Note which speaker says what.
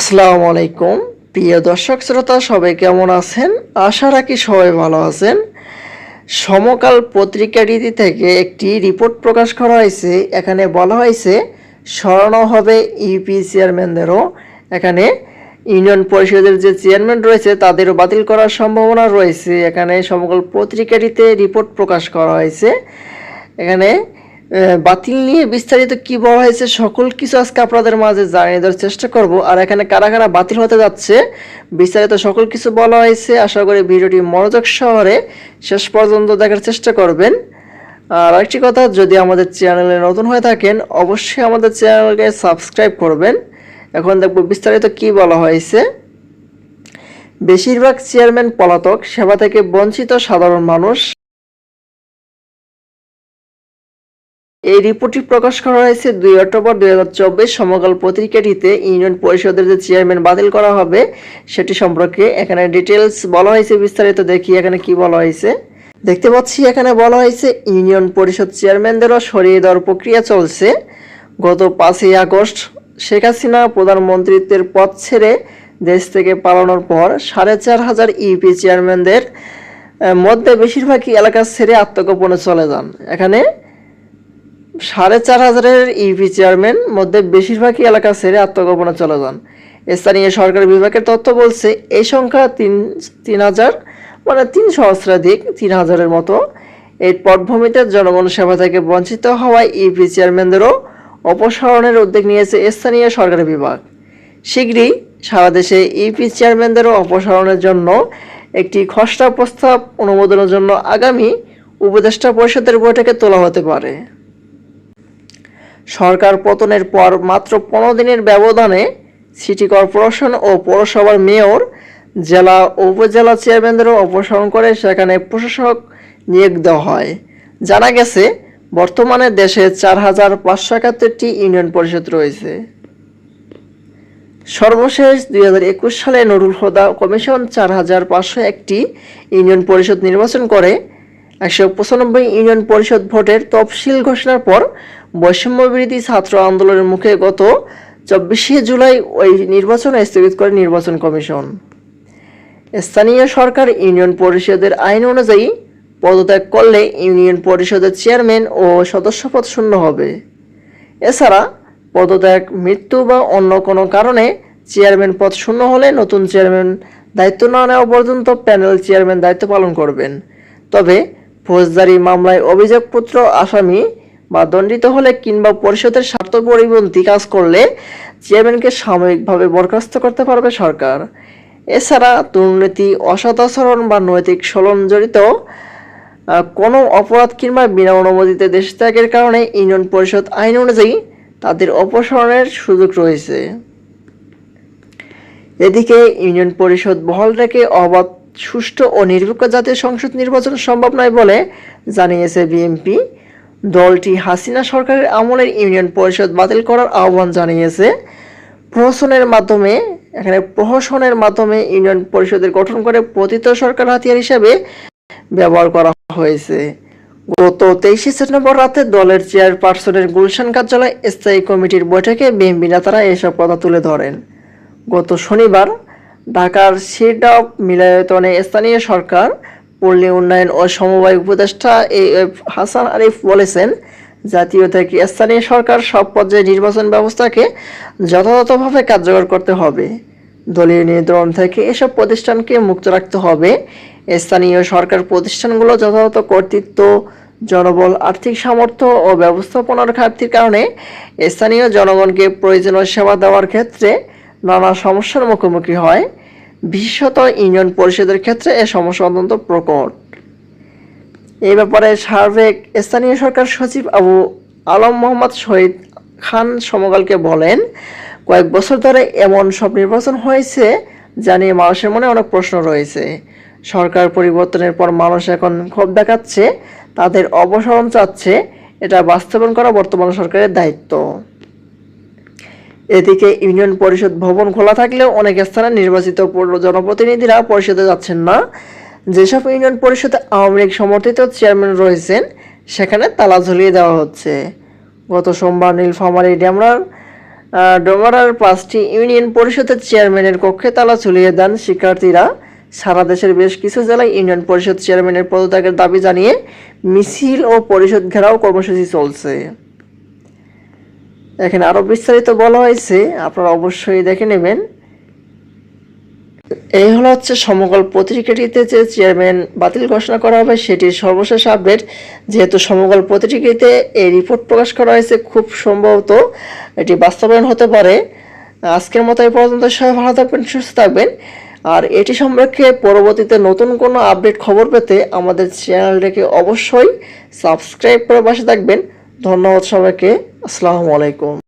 Speaker 1: আসসালামু আলাইকুম। প্রিয় দর্শক শ্রোতা, সবাই কেমন আছেন? আশা রাখি সবাই ভালো আছেন। সমকাল পত্রিকাটি থেকে একটি রিপোর্ট প্রকাশ করা হয়েছে। এখানে বলা হয়েছে স্মরণ হবে ইউপি চেয়ারম্যানদেরও এখানে ইউনিয়ন পরিষদের যে চেয়ারম্যান রয়েছে, তাদেরও বাতিল করার সম্ভাবনা রয়েছে। এখানে সমকাল পত্রিকাটিতে রিপোর্ট প্রকাশ করা হয়েছে। এখানে বাতিল নিয়ে বিস্তারিত কি বলা হয়েছে, সকল কিছু আজকে আপনাদের মাঝে জানিয়ে দেওয়ার চেষ্টা করব। আর এখানে কারা কারা বাতিল হতে যাচ্ছে, বিস্তারিত সকল কিছু বলা হয়েছে। আশা করি ভিডিওটি মনোযোগ শহরে শেষ পর্যন্ত দেখার চেষ্টা করবেন। আর আরেকটি কথা, যদি আমাদের চ্যানেলে নতুন হয়ে থাকেন, অবশ্যই আমাদের চ্যানেলকে সাবস্ক্রাইব করবেন। এখন দেখব বিস্তারিত কি বলা হয়েছে। বেশিরভাগ চেয়ারম্যান পলাতক, সেবা থেকে বঞ্চিত সাধারণ মানুষ। এই রিপোর্টটি প্রকাশ করা হয়েছে দুই অক্টোবর দুই হাজার চব্বিশ সমকাল পত্রিকাটিতে। ইউনিয়ন পরিষদের যে চেয়ারম্যান বাতিল করা হবে, সেটি সম্পর্কে এখানে ডিটেলস বলা হয়েছে বিস্তারিত। দেখি এখানে কি বলা হয়েছে। দেখতে পাচ্ছি এখানে বলা হয়েছে, ইউনিয়ন পরিষদ চেয়ারম্যানদেরও সরিয়ে দেওয়ার প্রক্রিয়া চলছে। গত পাঁচই আগস্ট শেখ হাসিনা প্রধানমন্ত্রীত্বের পদ ছেড়ে দেশ থেকে পালানোর পর সাড়ে চার হাজার ইউপি চেয়ারম্যানদের মধ্যে বেশিরভাগই এলাকা ছেড়ে আত্মগোপনে চলে যান। এখানে সাড়ে চার হাজারের ইউপি চেয়ারম্যান মধ্যে বেশিরভাগই এলাকা ছেড়ে আত্মগোপনে চলে যান। স্থানীয় সরকার বিভাগের তথ্য বলছে এই সংখ্যা তিন তিন হাজার মানে তিন সহস্রাধিক তিন হাজারের মতো। এই পটভূমিতে জনগণ সেবা থেকে বঞ্চিত হওয়ায় ইউপি চেয়ারম্যানদেরও অপসারণের উদ্যোগ নিয়েছে স্থানীয় সরকারি বিভাগ। শীঘ্রই সারা দেশে ইউপি চেয়ারম্যানদেরও অপসারণের জন্য একটি খসড়া প্রস্তাব অনুমোদনের জন্য আগামী উপদেষ্টা পরিষদের বৈঠকে তোলা হতে পারে। সরকার পতনের পর মাত্র পনেরো দিনের ব্যবধানে সিটি কর্পোরেশন ও পৌরসভার মেয়র, জেলা উপজেলা চেয়ারম্যানদেরও অপসারণ করে সেখানে প্রশাসক নিয়োগ দেওয়া হয়। জানা গেছে, বর্তমানে দেশে চার হাজার পাঁচশো একাত্তরটি ইউনিয়ন পরিষদ রয়েছে। সর্বশেষ দুই হাজার একুশ সালে নুরুল হুদা কমিশন চার হাজার পাঁচশো একটি ইউনিয়ন পরিষদ নির্বাচন করে। একশো পঁচানব্বই ইউনিয়ন পরিষদ ভোটের তফসিল ঘোষণার পর বৈষম্য বিরোধী ছাত্র আন্দোলনের মুখে গত চব্বিশে জুলাই ওই নির্বাচন স্থগিত করে নির্বাচন কমিশন। স্থানীয় সরকার, ইউনিয়ন পরিষদের আইন অনুযায়ী পদত্যাগ করলে ইউনিয়ন পরিষদের চেয়ারম্যান ও সদস্যপদ শূন্য হবে। এছাড়া পদত্যাগ, মৃত্যু বা অন্য কোনো কারণে চেয়ারম্যান পদ শূন্য হলে নতুন চেয়ারম্যান দায়িত্ব না নেওয়া পর্যন্ত প্যানেল চেয়ারম্যান দায়িত্ব পালন করবেন। তবে ফৌজদারি মামলায় অভিযোগপত্র, আসামি বা দণ্ডিত হলে কিংবা পরিষদের স্বার্থ পরিপন্থী কাজ করলে চেয়ারম্যানকে সাময়িকভাবে বরখাস্ত করতে পারবে সরকার। এছাড়া দুর্নীতি, অসদাচরণ বা নৈতিক সলন জড়িত কোনো অপরাধ কিংবা বিনা অনুমতিতে দেশ ত্যাগের কারণে ইউনিয়ন পরিষদ আইন অনুযায়ী তাদের অপসারণের সুযোগ রয়েছে। এদিকে ইউনিয়ন পরিষদ বহাল রেখে অবাধ, সুষ্ঠু ও নিরপেক্ষ জাতীয় সংসদ নির্বাচন সম্ভব নয় বলে জানিয়েছে বিএনপি। দলটি হাসিনা সরকারের আমলের ইউনিয়ন পরিষদ বাতিল করার আহ্বান জানিয়েছে। প্রহসনের মাধ্যমে, এখানে প্রহসনের মাধ্যমে ইউনিয়ন পরিষদের গঠন করে পতিত সরকার হাতিয়ার হিসাবে ব্যবহার করা হয়েছে। গত তেইশে সেপ্টেম্বর রাতে দলের চেয়ারপারসনের গুলশান কার্যালয় স্থায়ী কমিটির বৈঠকে বিএনপি নেতারা এসব কথা তুলে ধরেন। গত শনিবার ঢাকার সিরডাপ মিলায়তনে স্থানীয় সরকার পল্লী উন্নয়ন ও সমবায় উপদেষ্টা এ হাসান আরিফ বলেছেন, জাতীয় থেকে স্থানীয় সরকার সব পর্যায়ে নির্বাচন ব্যবস্থাকে যথাযথভাবে কার্যকর করতে হবে। দলীয় নিয়ন্ত্রণ থেকে এসব প্রতিষ্ঠানকে মুক্ত রাখতে হবে। স্থানীয় সরকার প্রতিষ্ঠানগুলো যথাযথ কর্তৃত্ব, জনবল, আর্থিক সামর্থ্য ও ব্যবস্থাপনার ঘাটতির কারণে স্থানীয় জনগণকে প্রয়োজনীয় সেবা দেওয়ার ক্ষেত্রে নানা সমস্যার মুখোমুখি হয়। বিশেষত ইউনিয়ন পরিষদের ক্ষেত্রে এ সমস্যা অত্যন্ত প্রকট। এই ব্যাপারে সার্বিক স্থানীয় সরকার সচিব আবু আলম মোহাম্মদ শহীদ খান সমকালকে বলেন, কয়েক বছর ধরে এমন সব নির্বাচন হয়েছে যা নিয়ে মানুষের মনে অনেক প্রশ্ন রয়েছে। সরকার পরিবর্তনের পর মানুষ এখন ক্ষোভ দেখাচ্ছে, তাদের অপসারণ চাচ্ছে, এটা বাস্তবায়ন করা বর্তমান সরকারের দায়িত্ব। এদিকে ইউনিয়ন পরিষদ ভবন খোলা থাকলেও অনেক স্থানে নির্বাচিত পৌর জনপ্রতিনিধিরা পরিষদে যাচ্ছেন না। যেসব ইউনিয়ন পরিষদে আওয়ামী লীগ সমর্থিত চেয়ারম্যান রয়েছেন, সেখানে তালা ঝুলিয়ে দেওয়া হচ্ছে। গত সোমবার নীলফামারী ডেমরার ডোমারার পাঁচটি ইউনিয়ন পরিষদের চেয়ারম্যানের কক্ষে তালা ঝুলিয়ে দেন শিক্ষার্থীরা। সারা দেশের বেশ কিছু জেলায় ইউনিয়ন পরিষদ চেয়ারম্যানের পদত্যাগের দাবি জানিয়ে মিছিল ও পরিষদ ঘেরাও কর্মসূচি চলছে। এখানে আরও বিস্তারিত বলা হয়েছে, আপনারা অবশ্যই দেখে নেবেন। এই হলো হচ্ছে সমকল পত্রিকাটিতে যে চেয়ারম্যান বাতিল ঘোষণা করা হবে, সেটির সর্বশেষ আপডেট। যেহেতু সমকল পত্রিকাটিতে এই রিপোর্ট প্রকাশ করা হয়েছে খুব সম্ভবত এটি বাস্তবায়ন হতে পারে। আজকের মতো এই পর্যন্ত, সবাই ভালো থাকবেন, সুস্থ থাকবেন। আর এটি সম্পর্কে পরবর্তীতে নতুন কোনো আপডেট খবর পেতে আমাদের চ্যানেলটিকে অবশ্যই সাবস্ক্রাইব করে পাশে থাকবেন। ধন্যবাদ সবাইকে। আসসালামু আলাইকুম।